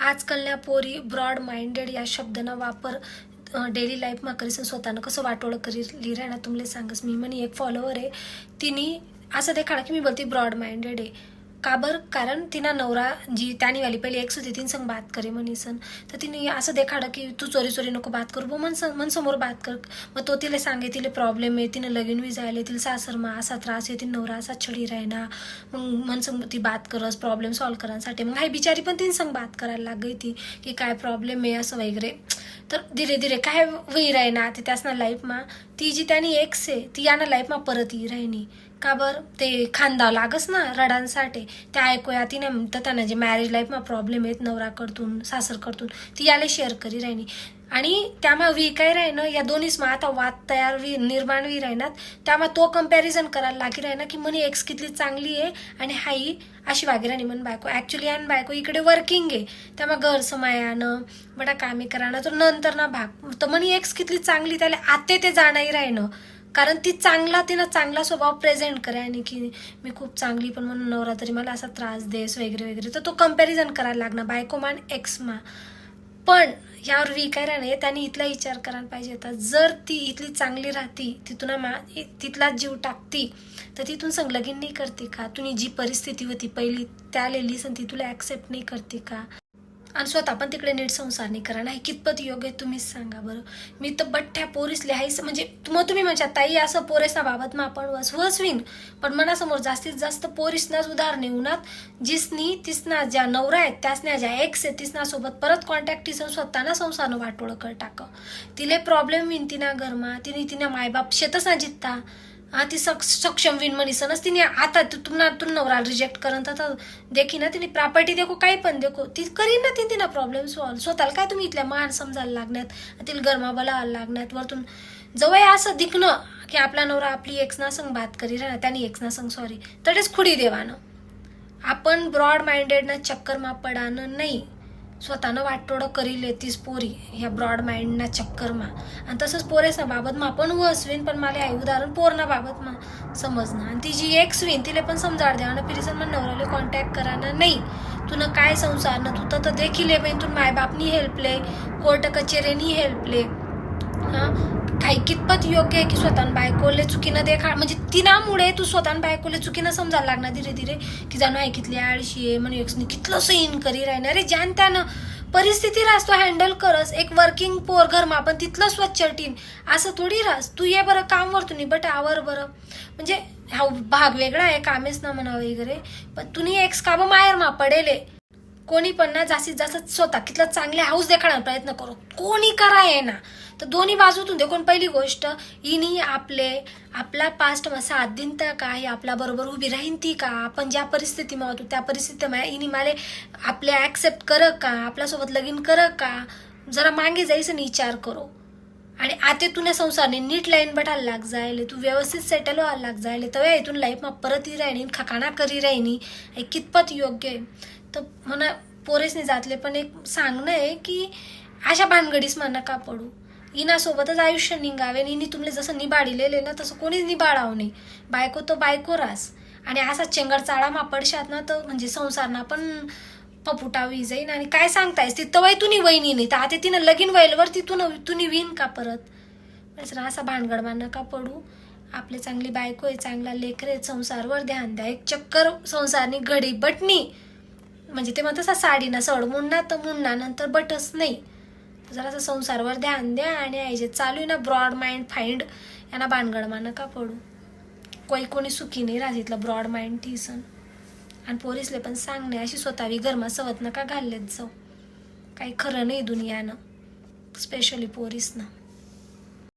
आजकालल्या पोरी broad minded या शब्दना वापर डेली लाईफमा करीसन स्वतःनं. कसं वाटोळं करी लिहिराय ना तुमले सांगस. मी म्हणे एक फॉलोवर आहे. तिने असं देखाडा की मी बोलते ब्रॉड माइंडेड आहे. का बरं? कारण तिना नवरा जी त्यानी वाली पहिले एक होती तीन संग बात करे म्हणीसन तर तिने असं देखाडं की तू चोरी चोरी नको बात करू. मन मन समोर बात कर. मग तो तिला सांगे तिला प्रॉब्लेम आहे तिनं लगीन बी जायले तिला सासरमा असा त्रास आहे तिने नवरा असा छडी राहिना. मग मन संग ती बात करस प्रॉब्लेम सॉल्व करण्यासाठी मग हाय बिचारी पण तिने संग बात करायला लाग ती की काय प्रॉब्लेम आहे असं वगैरे. तर धीरे धीरे काय वही राहिना ते त्यासना लाईफमा ती जी त्यानी एक्स आहे ती याना लाईफमा परत येई राहिनी. का बरं? ते खांदा लागस ना रडांसाठी. ते ऐकूया तिने तर त्यांना जे मॅरेज लाईफमा प्रॉब्लेम आहेत नवराकडून सासरकडतून ती याला शेअर करी राहिनी आणि त्यामा वी काय राहिनं या दोन्हीच मग आता वाद तयार वी निर्माण वी राहणार त्यामुळे तो कंपॅरिझन करायला लागी राहिना की म्हणे एक्स कितली चांगली आहे आणि हाई अशी वागी राहिनी म्हण बायको. ॲक्च्युली आणि बायको इकडे वर्किंग आहे. त्यामुळे घर समायानं बडा कामे करानं तर नंतर ना भाग. तर म्हणे एक्स कितली चांगली त्याला आते ते जाणाही राहिनं कारण ती चांगला तिनं चांगला स्वभाव प्रेझेंट करे आणि की मी खूप चांगली पण म्हणून नवरा तरी मला असा त्रास देस वगैरे वगैरे. तर तो कंपॅरिझन करायला लागणार बायको मान एक्स मा. पण यावर वी काय राहणे त्यांनी इथला विचार करायला पाहिजे होता. जर ती इथली चांगली राहती तिथून मा तिथलाच जीव टाकती तर तिथून संलग्न नाही करते का? तुम्ही जी परिस्थिती होती पहिली त्या लिहिलीस ती तुला ॲक्सेप्ट नाही करते का? आणि स्वतः पण तिकडे नीट संसार नाही करा नाही कितपत योग्य आहे तुम्हीच सांगा बरं. मी तर बठ्ठ्या पोरीस लिहायचं म्हणजे मग तुम्ही म्हणजे ताई असं पोरेसना बाबत मग आपण वस वसवीन पण मनासमोर जास्तीत जास्त पोरीसनाच उदाहरणे उन्हात जिसनी तिसना ज्या नवरा आहेत त्यासना ज्या एक्स आहेत तिसना सोबत परत कॉन्टॅक्ट तिचं स्वतःना संसारनं वाटोळं कर टाक. तिले प्रॉब्लेम विन तिना घरमा तिने तिने मायबाप शेतच ना जित्ता. हा ती सक सक्षम विन म्हणीसनच तिने आता तू तुम्हाला तू नवरा रिजेक्ट करन तर देखी ना तिने प्रॉपर्टी देखो काही पण देखो ती करीन ना ती तिना प्रॉब्लेम सॉल्व स्वतःला काय तुम्ही इथल्या मान समजायला लागण्यात तिला गरमा बलायला लागण्यात वरतून जवळ असं दिखणं की आपला नवरा आपली एक्सना संग बात करी ना त्यांनी एक्सना संग सॉरी तडेच खुडी देवानं. आपण ब्रॉड माइंडेडनं चक्करमा पडानं नाही. स्वतःनं वाटतोडं करील तीच पोरी ह्या ब्रॉड माइंडना चक्करमा आणि तसंच पोरेसा बाबत मा. पण वसवीन पण मला आई उदाहरण पोरना बाबत मा. समजणं. आणि ती जी एक स्वीन तिला पण समजाड द्या. आणि फिरीसन मग नवऱ्याला कॉन्टॅक्ट कराना नाही. तुनं काय संसार ना तू तर देखील आहे तू मायबापनी हेल्पले कोर्ट कचेरीनी हेल्पले हां? काय कितपत योग्य आहे की स्वतः बायकोले चुकीनं देखा म्हणजे तिनामुळे तू स्वतः बायकोले चुकीनं समजायला लागणार धीरे धीरे. की जाणू आहे कितली आळशी आहे म्हणून एकसनी कितलं सैन करी राहणार रे ज्यान त्यानं परिस्थिती राहस तो हँडल करस. एक वर्किंग पोर घरमा आपण तिथलं स्वच्छ टीन. असं थोडी राहस तू ये बरं काम वर तुम्ही बट आवर बरं. म्हणजे हा भाग वेगळा आहे कामेच ना म्हणा वगैरे. पण तुम्ही एक्स काबं मायर मा पडेले. कोणी पण ना जास्तीत जास्त स्वतः तिथला चांगले हाऊस देखाडण्याचा प्रयत्न करू. कोणी कराय आहे ना. तर दोन्ही बाजूतून देखून पहिली गोष्ट इनी आपले आपला पास्ट मा आदिनता काय का आपल्या बरोबर उभी राहीन ती का? आपण ज्या परिस्थितीमध्ये होतो त्या परिस्थितीमध्ये इनी माले आपले ॲक्सेप्ट कर का? आपल्यासोबत लगीन कर का? जरा मागे जायचं विचार करो. आणि आता तुला संसारने नीट लाईन बटायला लाग जायले. तू व्यवस्थित सेटल व्हायला लाग जायले. तव्या इथून लाईफमा परत ही राहिनी खकाणा करी राहिनी. हे कितपत योग्य आहे. तर म्हणा पोरेसनी जातले पण एक सांगणं आहे की अशा भानगडीस मा का पडू. इनासोबतच आयुष्य निघावे आणि इनी तुमले जसं निबाडिलेले ना तसं कोणीच निबाडाव नाही. बायको तो बायको रास आणि असा चेंगड चाळामा पडशात ना तर म्हणजे संसारना पण पपुटावी जाईन. आणि काय सांगतायस? ती तवय तुनी वहिनी नाही. तर आता तिनं लगीन वैलवर ती तुन तुनी विन का परत? म्हणजे असा भानगड नका पडू. आपले चांगली बायको आहे चांगला लेकर आहेत संसारवर ध्यान द्या. एक चक्कर संसारनी घडी बटणी. म्हणजे ते म्हणतात साडीनं सड मुंडा तर मुन्ना नंतर बटच नाही. जरासं संसारवर ध्यान द्या आणि आयजे चालू आहे ना ब्रॉड माइंड फाइंड यांना भानगडमा नका पडू. कोई कोणी सुखी नाही राहतील ब्रॉड माइंड ठीसन आणि पोरीसले पण सांगणे अशी स्वतःवी गरमा सवत नका घाललेत जाऊ. काही खरं नाही दुनियानं स्पेशली पोरीसनं.